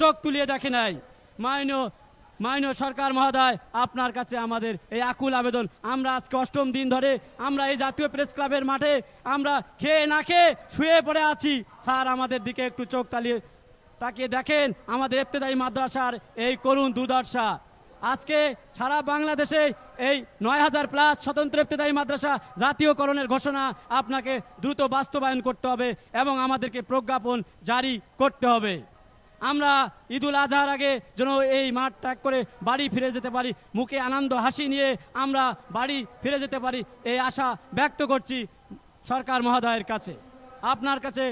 চোখ তুলিয়ে দেখে নাই। মাইনো মাইনো সরকার মহোদয়, আপনার কাছে আমাদের এই আকুল আবেদন। আমরা আজকে অষ্টম দিন ধরে আমরা এই জাতীয় প্রেস ক্লাবের মাঠে আমরা খেয়ে না খেয়ে শুয়ে পড়ে আছি। স্যার, আমাদের দিকে একটু চোখ তালিয়ে তাকিয়ে দেখেন আমাদের ইফতেদায়ী মাদ্রাসার এই করুণ দুর্দশা। আজকে সারা বাংলাদেশে এই নয় হাজার প্লাস স্বতন্ত্র ইফতেদায়ী মাদ্রাসা জাতীয়করণের ঘোষণা আপনাকে দ্রুত বাস্তবায়ন করতে হবে এবং আমাদেরকে প্রজ্ঞাপন জারি করতে হবে। আমরা ঈদুল আজহার আগে যেন এই মাঠ ত্যাগ করে বাড়ি ফিরে যেতে পারি, মুখে আনন্দ, হাসি নিয়ে আমরা বাড়ি ফিরে যেতে পারি, এই আশা ব্যক্ত করছি সরকার মহোদয়ের কাছে। আপনার কাছে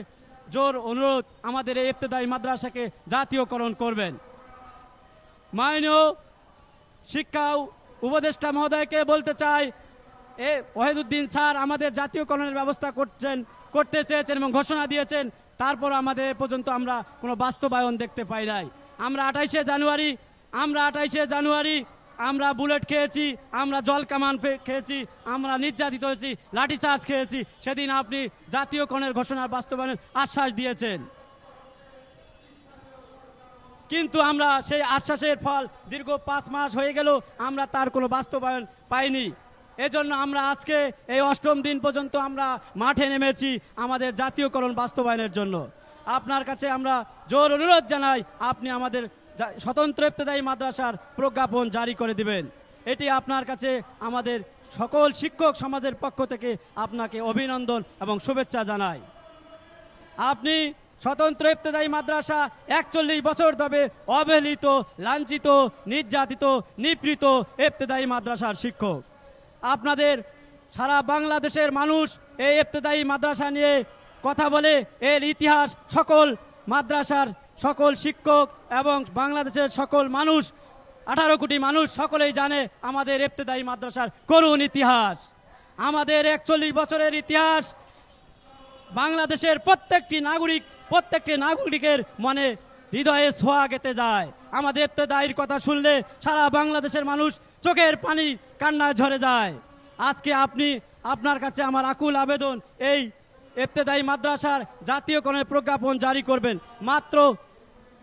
জোর অনুরোধ আমাদের এই ইফতেদায়ী মাদ্রাসাকে জাতীয়করণ করবেন। মাইনেও শিক্ষা উপদেষ্টা মহোদয়কে বলতে চাই, এ ওহেদুদ্দিন স্যার আমাদের জাতীয়করণের ব্যবস্থা করছেন, করতে চেয়েছেন এবং ঘোষণা দিয়েছেন তারপর আমাদের পর্যন্ত আমরা কোনো বাস্তবায়ন দেখতে পাই নাই। আমরা আঠাইশে জানুয়ারি, আমরা আঠাইশে জানুয়ারি, আমরা বুলেট খেয়েছি, আমরা জল কামান খেয়েছি, আমরা নির্যাতিত হয়েছি, লাঠিচার্জ খেয়েছি, সেদিন আপনি জাতীয়করণের ঘোষণার বাস্তবায়নের আশ্বাস দিয়েছেন। কিন্তু আমরা সেই আশ্বাসের ফল দীর্ঘ পাঁচ মাস হয়ে গেল, আমরা তার কোনো বাস্তবায়ন পাইনি। এজন্য আমরা আজকে এই অষ্টম দিন পর্যন্ত আমরা মাঠে নেমেছি আমাদের জাতীয়করণ বাস্তবায়নের জন্য। আপনার কাছে আমরা জোর অনুরোধ জানাই, আপনি আমাদের স্বতন্ত্র ইফতেদায়ী মাদ্রাসার প্রজ্ঞাপন জারি করে দিবেন। এটি আপনার কাছে আমাদের সকল শিক্ষক সমাজের পক্ষ থেকে আপনাকে অভিনন্দন এবং শুভেচ্ছা জানাই। আপনি স্বতন্ত্র ইফতেদায়ী মাদ্রাসা একচল্লিশ বছর ধরে অবহেলিত, লাঞ্ছিত, নির্যাতিত, নিপীড়িত ইফতেদায়ী মাদ্রাসার শিক্ষক। আপনাদের সারা বাংলাদেশের মানুষ এই ইফতেদায়ী মাদ্রাসা নিয়ে কথা বলে, এর ইতিহাস সকল মাদ্রাসার সকল শিক্ষক এবং বাংলাদেশের সকল মানুষ, আঠারো কোটি মানুষ সকলেই জানে আমাদের ইফতেদায়ী মাদ্রাসার করুণ ইতিহাস। আমাদের একচল্লিশ বছরের ইতিহাস বাংলাদেশের প্রত্যেকটি নাগরিক, প্রত্যেকটি নাগরিকের মনে হৃদয়ে ছোঁয়া গেতে যায়। আমাদের ইফতেদায়ীর কথা শুনলে সারা বাংলাদেশের মানুষ চোখের পানি কান্নায় ঝরে যায়। আজকে আপনি, আপনার কাছে আমার আকুল আবেদন, এই ইফতেদায়ী মাদ্রাসার জাতীয়করণের প্রজ্ঞাপন জারি করবেন। মাত্র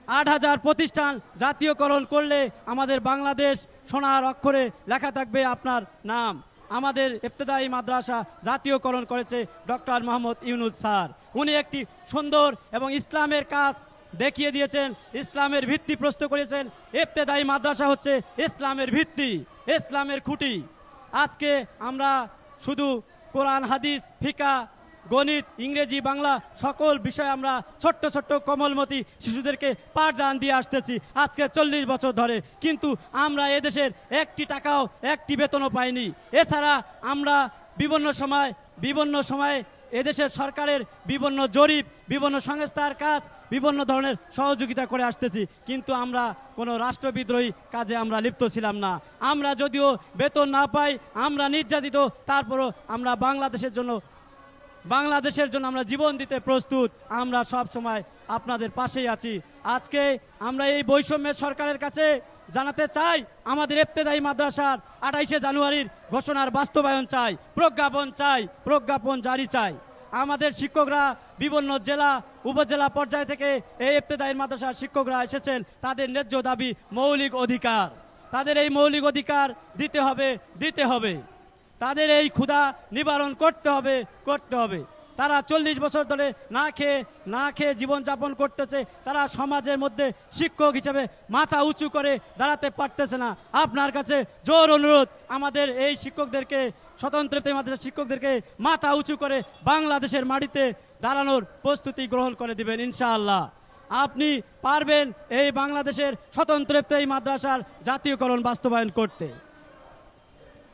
আট হাজার প্রতিষ্ঠান জাতীয়করণ করলে আমাদের বাংলাদেশ সোনার অক্ষরে লেখা থাকবে আপনার নাম। আমাদের ইফতেদায়ী মাদ্রাসা জাতীয়করণ করেছে ডক্টর মোহাম্মদ ইউনুস স্যার। উনি একটি সুন্দর এবং ইসলামের কাজ দেখিয়ে দিয়েছেন, ইসলামের ভিত্তি প্রস্তুত করেছেন। ইফতেদায়ী মাদ্রাসা হচ্ছে ইসলামের ভিত্তি, ইসলামের খুঁটি। আজকে আমরা শুধু কোরআন, হাদিস, ফিকা, গণিত, ইংরেজি, বাংলা সকল বিষয় আমরা ছোট্ট ছোট্ট কমলমতি শিশুদেরকে পাঠদান দিয়ে আসতেছি আজকে চল্লিশ বছর ধরে। কিন্তু আমরা এদেশের একটি টাকাও, একটি বেতনও পাইনি। এছাড়া আমরা বিভিন্ন সময়, বিভিন্ন সময়ে এদেশের সরকারের বিভিন্ন জরিপ, বিভিন্ন সংস্থার কাজ, বিভিন্ন ধরনের সহযোগিতা করে আসতেছি। কিন্তু আমরা কোনো রাষ্ট্রবিদ্রোহী কাজে আমরা লিপ্ত ছিলাম না। আমরা যদিও বেতন না পাই, আমরা নির্যাতিত, তারপরও আমরা বাংলাদেশের জন্য বাংলাদেশের জন্য আমরা জীবন দিতে প্রস্তুত। আমরা সব সময় আপনাদের পাশেই আছি। আজকে আমরা এই বৈষম্যের সরকারের কাছে জানাতে চাই আমাদের ইফতেদায়ী মাদ্রাসার আঠাইশে জানুয়ারির ঘোষণার বাস্তবায়ন চাই, প্রজ্ঞাপন চাই, প্রজ্ঞাপন জারি চাই। আমাদের শিক্ষকরা বিভিন্ন জেলা, উপজেলা পর্যায় থেকে এই ইফতেদায়ী মাদ্রাসার শিক্ষকরা এসেছেন। তাদের ন্যায্য দাবি মৌলিক অধিকার। তাদের এই মৌলিক অধিকার দিতে হবে দিতে হবে। তাদের এই ক্ষুধা নিবারণ করতে হবে করতে হবে। তারা চল্লিশ বছর ধরে না খেয়ে না খেয়ে জীবনযাপন করতেছে। তারা সমাজের মধ্যে শিক্ষক হিসেবে মাথা উঁচু করে দাঁড়াতে পারতেছে না। আপনার কাছে জোর অনুরোধ, আমাদের এই শিক্ষকদেরকে, স্বতন্ত্র মাদ্রাসার শিক্ষকদেরকে মাথা উঁচু করে বাংলাদেশের মাটিতে দাঁড়ানোর প্রস্তুতি গ্রহণ করে দিবেন, ইনশাআল্লাহ। আপনি পারবেন এই বাংলাদেশের স্বতন্ত্র এই মাদ্রাসার জাতীয়করণ বাস্তবায়ন করতে।